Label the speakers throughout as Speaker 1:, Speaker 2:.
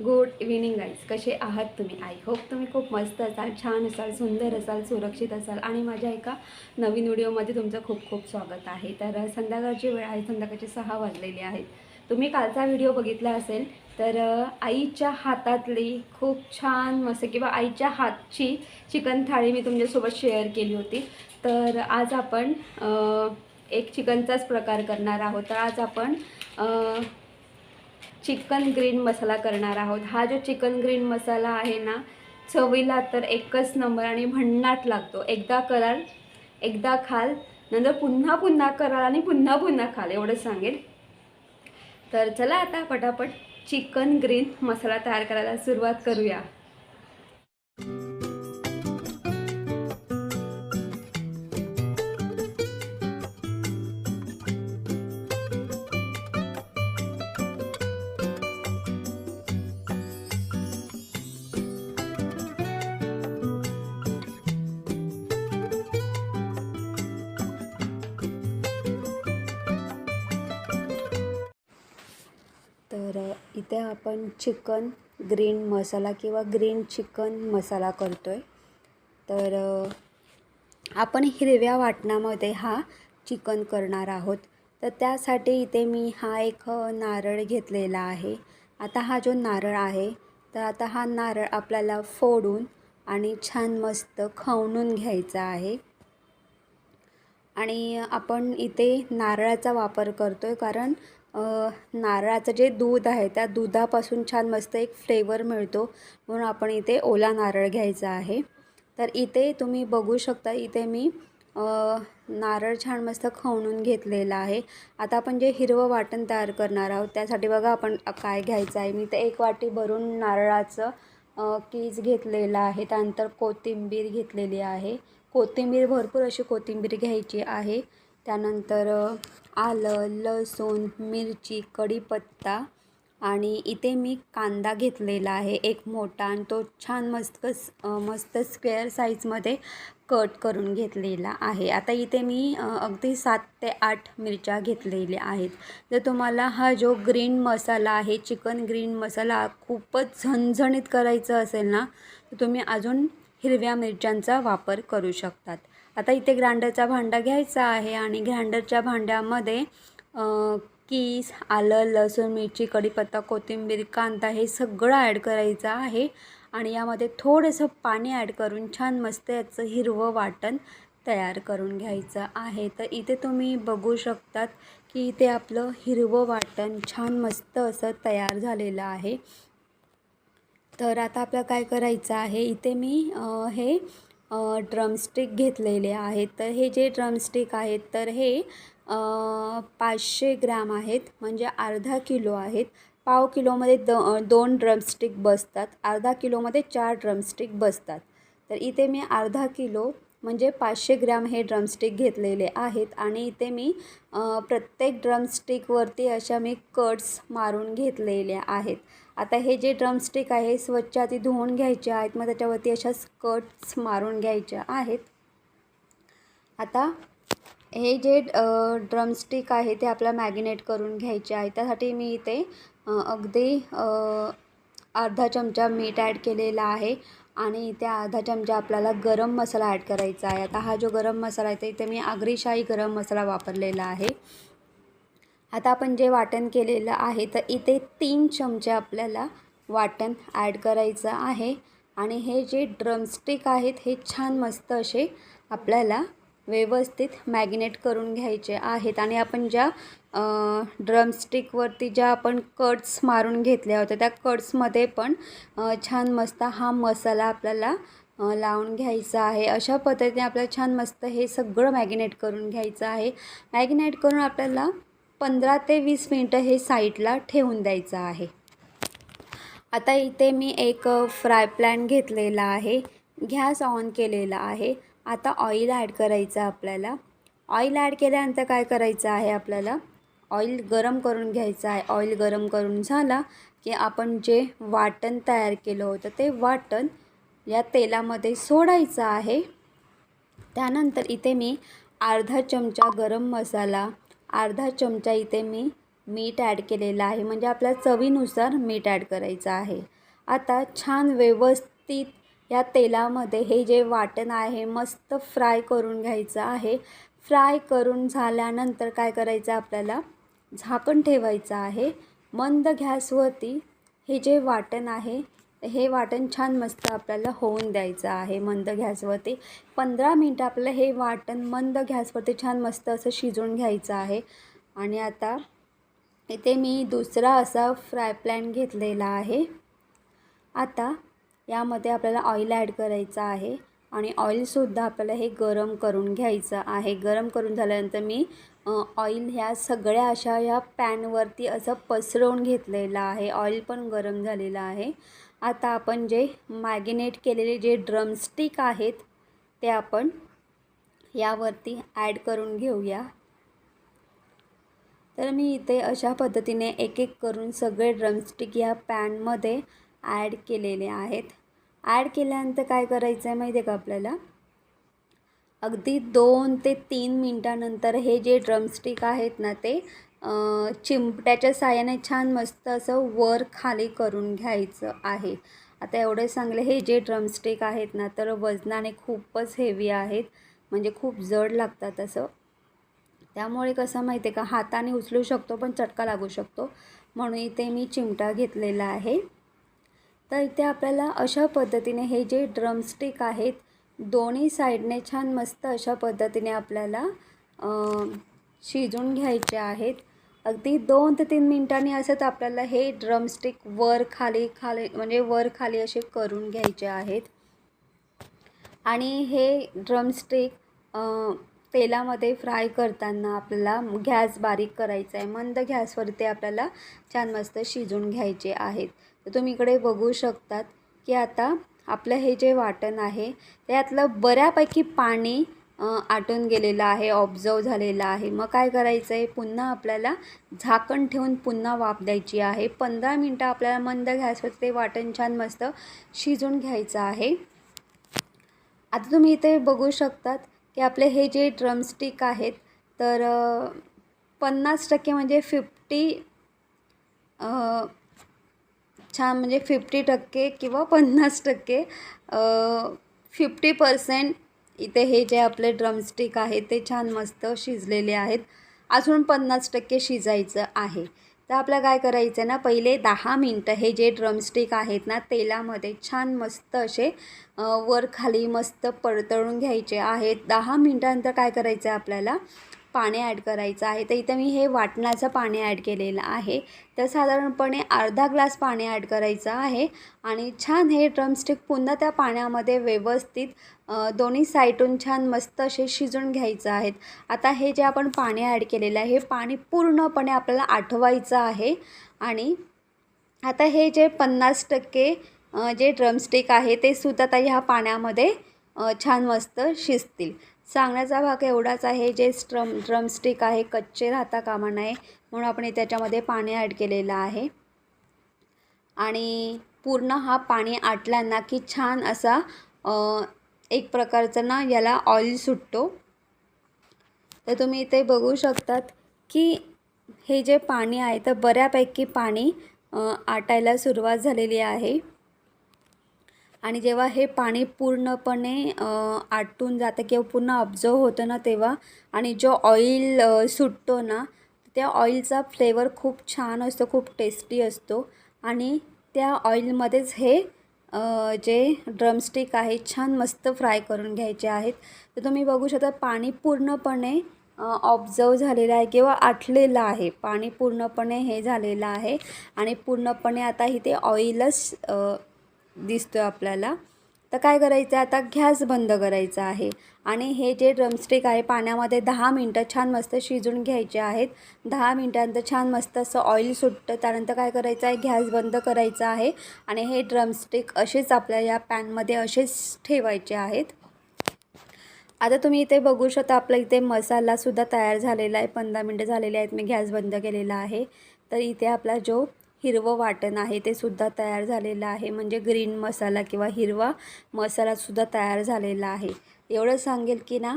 Speaker 1: Good evening guys कसे आहात तुम्ही? आय होप तुम्ही खूप मस्त असाल छान असाल सुंदर असाल सुरक्षित असाल. आणि माझ्या एका नवीन व्हिडिओमध्ये तुमचं खूप खूप स्वागत आहे. तर संध्याकाळची वेळ आहे संध्याकाळचे सहा वाजलेले आहेत. तुम्ही कालचा व्हिडिओ बघितला असेल तर आईच्या हातातली खूप छान मस्त किंवा आईच्या हातची चिकन थाळी मी तुमच्यासोबत शेअर केली होती. तर आज आपण एक चिकनचाच प्रकार करणार आहोत. तर आज आपण चिकन ग्रीन मसाला करणार आहोत. हा जो चिकन ग्रीन मसाला आहे ना चवीला तर एकच नंबर आणि भन्नाट लागतो. एकदा कराल एकदा खाल नंतर पुन्हा पुन्हा कराल आणि पुन्हा पुन्हा खाल एवढंच सांगेल तर चला आता पटापट चिकन ग्रीन मसाला तयार करायला सुरुवात करूया. तर इथे आपण चिकन ग्रीन मसाला किंवा ग्रीन चिकन मसाला करतो आहे तर आपण हिरव्या वाटणामध्ये हा चिकन करणार आहोत. तर त्यासाठी इथे मी हा एक नारळ घेतलेला आहे. आता हा जो नारळ आहे तर आता हा नारळ आपल्याला फोडून आणि छान मस्त खवणून घ्यायचा आहे. आणि आपण इथे नारळाचा वापर करतो आहे कारण नारळाचं जे दूध आहे त्या दुधापासून छान मस्त एक फ्लेवर मिळतो. म्हणून आपण इथे ओला नारळ घ्यायचा आहे. तर इथे तुम्ही बघू शकता इथे मी नारळ छान मस्त खवणून घेतलेला आहे. आता आपण जे हिरवं वाटण तयार करणार आहोत त्यासाठी बघा आपण काय घ्यायचं आहे. मी ते एक वाटी भरून नारळाचं कीज घेतलेलं घेतलेला आहे. त्यानंतर कोथिंबीर घेतलेली आहे. कोथिंबीर भरपूर अशी कोथिंबीर घ्यायची आहे. त्यानंतर आलं लसूण मिरची कढीपत्ता आणि इथे मी कांदा घेतलेला आहे एक मोठा आणि तो छान मस्त मस्त स्क्वेअर साईजमध्ये कट करून घेतलेला आहे. आता इथे मी अगदी सात ते आठ मिरच्या घेतलेल्या आहेत. जर तुम्हाला हा जो ग्रीन मसाला आहे चिकन ग्रीन मसाला खूपच झणझणीत करायचं असेल ना तर तुम्ही अजून हिरव्या मिरच्यांचा वापर करू शकतात. आता इथे ग्राइंडरचा भांडा घ्यायचा आहे आणि ग्राइंडरच्या भांड्यामध्ये कीस आलं लसूण मिरची कढीपत्ता कोथिंबीर कांदा हे सगळं ॲड करायचं आहे. आणि यामध्ये थोडंसं पाणी ॲड करून छान मस्त याचं हिरवं वाटण तयार करून घ्यायचं आहे. तर इथे तुम्ही बघू शकतात की इथे आपलं हिरवं वाटण छान मस्त असं तयार झालेलं आहे. तर आता आपलं काय करायचं आहे? इथे मी हे ड्रमस्टिक घेतलेले आहेत. तर हे जे ड्रमस्टिक आहेत तर हे पाचशे ग्रॅम आहेत. म्हणजे अर्धा किलो आहेत. पाव किलोमध्ये द दोन ड्रमस्टिक बसतात. अर्धा किलोमध्ये चार ड्रमस्टिक बसतात. तर इथे मी अर्धा किलो म्हणजे पाचशे ग्रॅम हे ड्रमस्टिक घेतलेले आहेत. आणि इथे मी प्रत्येक ड्रमस्टिकवरती अशा मी कट्स मारून घेतलेल्या आहेत. आता हे जे ड्रमस्टिक आहे स्वच्छ आधी धुवून घ्यायचे आहेत मग त्याच्यावरती अशा स्कर्ट्स मारून घ्यायच्या आहेत. आता हे जे ड्रमस्टिक आहे ते आपल्याला मॅगिनेट करून घ्यायचे आहे. त्यासाठी मी इथे अगदी अर्धा चमचा मीठ ॲड केलेला आहे आणि इथे अर्धा चमचा आपल्याला गरम मसाला ॲड करायचा आहे. आता हा जो गरम मसाला आहे तर इथे मी आगरीशाही गरम मसाला वापरलेला आहे. आता आपण जे वाटण केलेलं आहे तर इथे तीन चमचे आपल्याला वाटण ॲड करायचं आहे. आणि हे जे ड्रमस्टिक आहेत हे छान मस्त असे आपल्याला व्यवस्थित मॅगिनेट करून घ्यायचे आहेत. आणि आपण ज्या ड्रमस्टिकवरती ज्या आपण कट्स मारून घेतल्या होत्या त्या कट्समध्ये पण छान मस्त हा मसाला आपल्याला लावून घ्यायचा आहे. अशा पद्धतीने आपल्याला छान मस्त हे सगळं मॅगिनेट करून घ्यायचं आहे. मॅगिनेट करून आपल्याला पंधरा ते वीस मिनटं हे साईडला ठेवून द्यायचं आहे. आता इथे मी एक फ्राय पॅन घेतलेला आहे. गॅस ऑन केलेला आहे. आता ऑइल ॲड करायचं आपल्याला. ऑइल ॲड केल्यानंतर काय करायचं आहे आपल्याला? ऑइल गरम करून घ्यायचं आहे. ऑइल गरम करून झाला की आपण जे वाटण तयार केलं होतं ते वाटण या तेलामध्ये सोडायचं आहे. त्यानंतर इथे मी अर्धा चमचा गरम मसाला अर्धा चमचा इथे मी मीठ ॲड केलेलं आहे. म्हणजे आपल्या चवीनुसार मीठ ॲड करायचं आहे. आता छान व्यवस्थित या तेलामध्ये हे जे वाटण आहे मस्त फ्राय करून घ्यायचं आहे. फ्राय करून झाल्यानंतर काय करायचं आपल्याला? झाकण ठेवायचं आहे. मंद गॅसवरती हे जे वाटण आहे हे वाटण छान मस्त आपल्याला होऊन द्यायचं आहे मंद गॅसवरती. पंधरा मिनटं आपल्याला हे वाटण मंद गॅसवरती छान मस्त असं शिजवून घ्यायचं आहे. आणि आता इथे मी दुसरा असा फ्राय पॅन घेतलेला आहे. आता यामध्ये आपल्याला ऑइल ॲड करायचं आहे आणि ऑइलसुद्धा आपल्याला हे गरम करून घ्यायचं आहे. गरम करून झाल्यानंतर मी ऑइल ह्या सगळ्या अशा ह्या पॅनवरती असं पसरवून घेतलेलं आहे. ऑइल पण गरम झालेलं आहे. आता आपण जे मॅगिनेट केलेले जे ड्रमस्टिक आहेत ते आपण यावरती ॲड करून घेऊया. तर मी इथे अशा पद्धतीने एक एक करून सगळे ड्रमस्टिक या पॅनमध्ये ॲड केलेले आहेत. ॲड केल्यानंतर काय करायचं आहे माहिती आहे का आपल्याला? अगदी दोन ते तीन मिनटानंतर हे जे ड्रमस्टिक आहेत ना ते चिमट्याच्या साह्याने छान मस्त असं वर खाली करून घ्यायचं आहे. आता एवढे चांगले हे जे ड्रमस्टिक आहेत ना तर वजनाने खूपच हेवी आहेत. म्हणजे खूप जड लागतात असं. त्यामुळे कसं माहिती आहे का हाताने उचलू शकतो पण चटका लागू शकतो. म्हणून इथे मी चिमटा घेतलेला आहे. तर इथे आपल्याला अशा पद्धतीने हे जे ड्रमस्टिक आहेत दोन्ही साईडने छान मस्त अशा पद्धतीने आपल्याला शिजून घ्यायचे आहेत. अगदी दोन ते तीन मिनटांनी असंच आपल्याला हे ड्रमस्टिक वर खाली खाली म्हणजे वर खाली असे करून घ्यायचे आहेत. आणि हे ड्रमस्टिक तेलामध्ये फ्राय करताना आपल्याला गॅस बारीक करायचा आहे मंद गॅसवरती आपल्याला छान मस्त शिजून घ्यायचे आहेत. तर तुम्ही इकडे बघू शकतात की आता आपलं हे जे वाटण आहे त्यातलं बऱ्यापैकी पाणी आटून गेलेलं आहे ऑब्झर्व झालेलं आहे. मग काय करायचं आहे पुन्हा आपल्याला झाकण ठेवून पुन्हा वाफ द्यायची आहे. पंधरा मिनटं आपल्याला मंद गॅसवर ते वाटण छान मस्त शिजून घ्यायचं आहे. आता तुम्ही इथे बघू शकतात की आपले हे जे ड्रमस्टिक आहेत तर पन्नास टक्के म्हणजे फिफ्टी छान म्हणजे फिफ्टी टक्के किंवा पन्नास टक्के फिफ्टी पर्सेंट इथे हे जे आपले ड्रमस्टिक आहेत ते छान मस्त शिजलेले आहेत. अजून पन्नास टक्के शिजायचं आहे. तर आपलं काय करायचं आहे ना पहिले दहा मिनटं हे जे ड्रमस्टिक आहेत ना तेलामध्ये छान मस्त असे वर खाली मस्त परतळून घ्यायचे आहेत. दहा मिनटानंतर काय करायचं आहे आपल्याला? पाणी ॲड करायचं आहे. तर इथं मी हे वाटणाचं पाणी ॲड केलेलं आहे. तर साधारणपणे अर्धा ग्लास पाणी ॲड करायचं आहे. आणि छान हे ड्रमस्टिक पुन्हा त्या पाण्यामध्ये व्यवस्थित दोन्ही साईडून छान मस्त असे शिजून घ्यायचं आहेत आता हे जे आपण पाणी ॲड केलेलं आहे हे पाणी पूर्णपणे आपल्याला आठवायचं आहे. आणि आता हे जे पन्नास टक्के जे ड्रमस्टिक आहे ते सुद्धा आता ह्या पाण्यामध्ये छान मस्त शिजतील. सांगण्याचा भाग एवढाच आहे जे स्ट्रम ड्रमस्टिक आहे कच्चे राहता कामा नये म्हणून आपण त्याच्यामध्ये पाणी ॲड केलेलं आहे. आणि पूर्ण हा पाणी आटला ना की छान असा एक प्रकारचं ना याला ऑइल सुटतो. तर तुम्ही इथे बघू शकतात की हे जे पाणी आहे तर बऱ्यापैकी पाणी आटायला सुरुवात झालेली आहे. आणि जेव्हा हे पाणी पूर्णपणे आटून जातं किंवा पूर्ण ऑब्झर्व होतं ना तेव्हा आणि जो ऑइल सुटतो ना त्या ऑइलचा फ्लेवर खूप छान असतो खूप टेस्टी असतो. आणि त्या ऑइलमध्येच हे जे ड्रमस्टिक आहे छान मस्त फ्राय करून घ्यायचे आहेत. तर तुम्ही बघू शकता पाणी पूर्णपणे ऑब्झर्व झालेलं आहे किंवा आटलेलं आहे. पाणी पूर्णपणे हे झालेलं आहे. आणि पूर्णपणे आता इथे ऑइलच दिसतो आहे आपल्याला. तर काय करायचं आहे आता गॅस बंद करायचा आहे. आणि हे जे ड्रमस्टिक आहे पाण्यामध्ये दहा मिनटं छान मस्त शिजून घ्यायचे आहेत. दहा मिनटानंतर छान मस्त असं ऑइल सुटतं. त्यानंतर काय करायचं आहे गॅस बंद करायचा आहे. आणि हे ड्रमस्टिक असेच आपल्या या पॅनमध्ये असेच ठेवायचे आहेत. आता तुम्ही इथे बघू शकता आपला इथे मसालासुद्धा तयार झालेला आहे. पंधरा मिनटं झालेले आहेत मी गॅस बंद केलेला आहे. तर इथे आपला जो हिरवं वाटण आहे ते सुद्धा तयार झालेलं आहे. म्हणजे ग्रीन मसाला किंवा हिरवा मसालासुद्धा तयार झालेला आहे. एवढं सांगेल की ना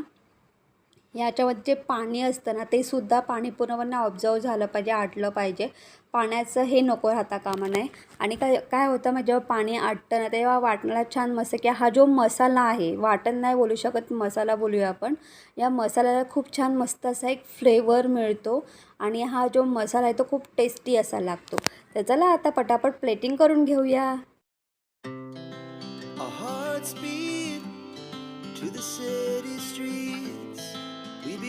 Speaker 1: याच्यामध्ये जे पाणी असतं ना ते सुद्धा पाणी पूर्णपणे ऑब्झर्व झालं पाहिजे आटलं पाहिजे. पाण्याचं हे नको राहता कामा नये. आणि काय काय होतं मग जेव्हा पाणी आटतं ना तेव्हा वाटणाला छान मस्त की हा जो मसाला आहे वाटण नाही बोलू शकत मसाला बोलूया आपण. या मसाल्याला खूप छान मस्त असा एक फ्लेवर मिळतो आणि हा जो मसाला आहे तो खूप टेस्टी असा लागतो. तर चला आता पटापट प्लेटिंग करून घेऊया.
Speaker 2: To the city street.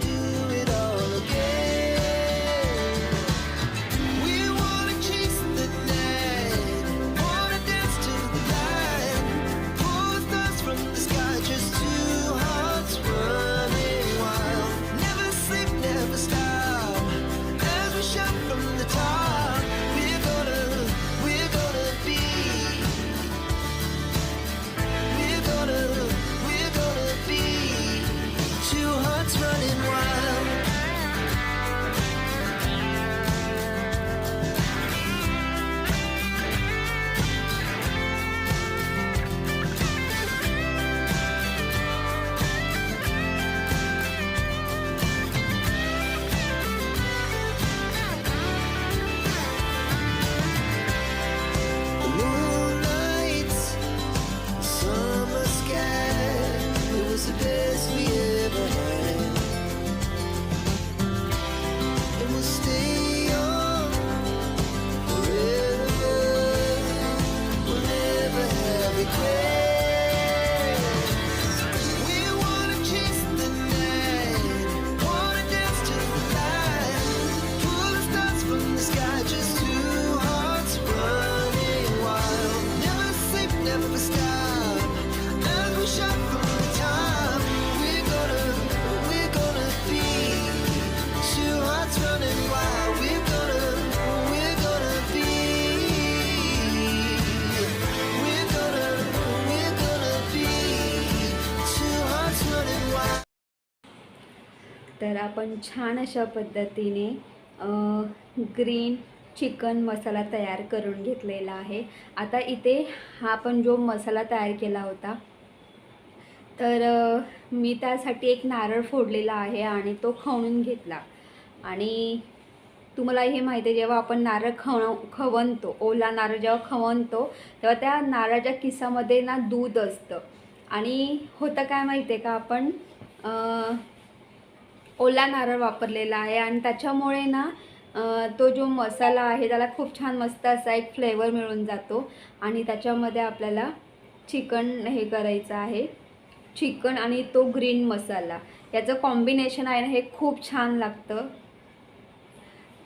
Speaker 2: Do
Speaker 1: तर आपण छान अशा पद्धतीने ग्रीन चिकन मसाला तयार करून घेतलेला आहे. आता इथे हा आपण जो मसाला तयार केला होता तर मी त्यासाठी एक नारळ फोडलेला आहे आणि तो खवणून घेतला. आणि तुम्हाला हे माहिती आहे जेव्हा आपण नारळ खव खवणतो ओला नारळ जेव्हा खवणतो तेव्हा त्या नारळाच्या किसामध्ये ना दूध असतं. आणि होतं काय माहिती आहे का आपण? ओला नारळ वापरलेला आहे आणि त्याच्यामुळे ना तो जो मसाला आहे त्याला खूप छान मस्त असा एक फ्लेवर मिळून जातो. आणि त्याच्यामध्ये आपल्याला चिकन हे करायचं आहे. चिकन आणि तो ग्रीन मसाला. याचं कॉम्बिनेशन आहे ना हे खूप छान लागतं.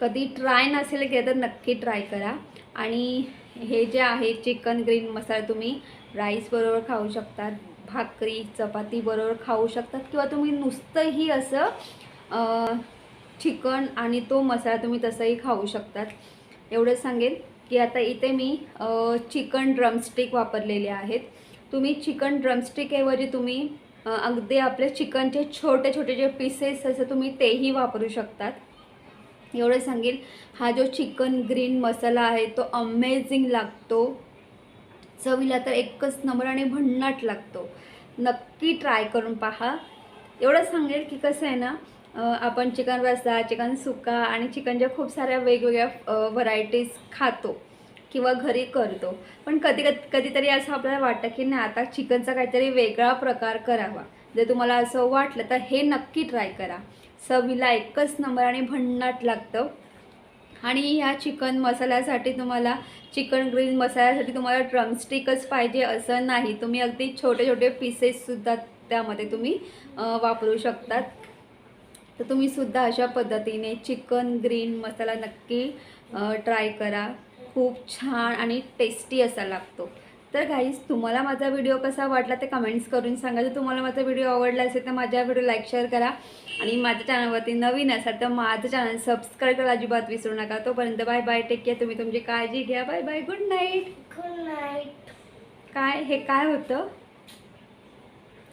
Speaker 1: कधी ट्राय नसेल केलं तर नक्की ट्राय करा. आणि हे जे आहे चिकन ग्रीन मसाला तुम्ही राईसबरोबर खाऊ शकतात भाकरी चपाती बरोबर खाऊ शकतात किंवा तुम्ही नुसतंही असं चिकन आणि तो मसाला तुम्ही तसंही खाऊ शकतात. एवढंच सांगेन की आता इथे मी चिकन ड्रमस्टिक वापरलेले आहेत. तुम्ही चिकन ड्रमस्टिकऐवजी तुम्ही अगदी आपले चिकनचे छोटे छोटे जे पीसेस असं तुम्ही तेही वापरू शकतात. एवढं सांगेल हा जो चिकन ग्रीन मसाला आहे तो अमेझिंग लागतो. चवीला तर एकच नंबर आणि भन्नाट लागतो. नक्की ट्राय करून पहा. एवढं सांगेल की कसं आहे ना आपण चिकन रस्सा चिकन सुका आणि चिकनच्या खूप साऱ्या वेगवेगळ्या व्हरायटीज खातो किंवा घरी करतो. पण कधी कधीतरी असं आपल्याला वाटतं की नाही आता चिकनचा काहीतरी वेगळा प्रकार करावा. जर तुम्हाला असं वाटलं तर हे नक्की ट्राय करा. चवीला एकच नंबर आणि भन्नाट लागतं. आणि ह्या चिकन मसाल्यासाठी तुम्हाला चिकन ग्रीन मसाल्यासाठी तुम्हाला ड्रमस्टिकच पाहिजे असं नाही. तुम्ही अगदी छोटे छोटे पीसेससुद्धा त्यामध्ये तुम्ही वापरू शकतात. तर तुम्ही सुद्धा अशा पद्धतीने चिकन ग्रीन मसाला नक्की ट्राय करा. खूप छान आणि टेस्टी असा लागतो. तर गाईज तुम्हाला माझा व्हिडिओ कसा वाटला ते कमेंट्स करून सांगा. जर तुम्हाला माझा व्हिडिओ आवडला असेल तर माझ्या व्हिडिओ लाईक शेअर करा. आणि माझ्या चॅनलवरती नवीन असाल तर माझं चॅनल सबस्क्राईब करायला अजिबात विसरू नका. तोपर्यंत बाय बाय टेक केअर तुम्ही तुमची काळजी घ्या. Bye bye good night
Speaker 3: good night
Speaker 1: काय हे काय होतं?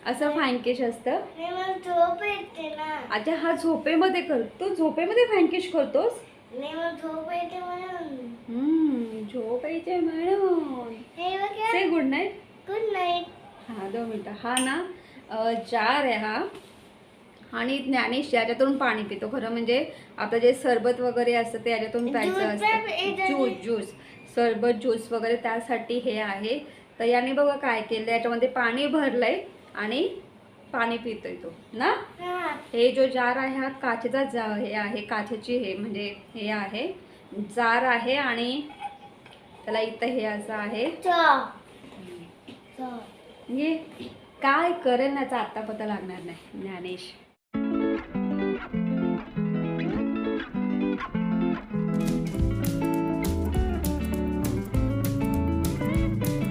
Speaker 1: असं फ्रँकिश असतं.
Speaker 3: नाही मला झोप येते ना.
Speaker 1: अच्छा हा झोपेमध्ये करतो झोपेमध्ये फ्रँकिश करतोस?
Speaker 3: झोप येते म्हणून.
Speaker 1: झोप म्हणून. Say good night
Speaker 3: good night
Speaker 1: हा दोन मिनटं. हा ना जार आहे हा. आणि ज्ञानेश याच्यातून पाणी पितो. खरं म्हणजे आपलं जे सरबत वगैरे असतं ते याच्यातून प्यायचं असतं. ज्यूस ज्यूस सरबत ज्यूस वगैरे त्यासाठी हे आहे. तर याने बघा काय केलं याच्यामध्ये पाणी भरलंय. आणि पाणी पितोय तो ना?
Speaker 3: हा.
Speaker 1: जो जार आहे हा काचेचा जा हे आहे काचेची हे म्हणजे हे आहे. जार आहे आणि त्याला इथं हे असं आहे.
Speaker 3: चॉ. चॉ.
Speaker 1: काय करेल याचा आता पता लागणार नाही ज्ञानेश.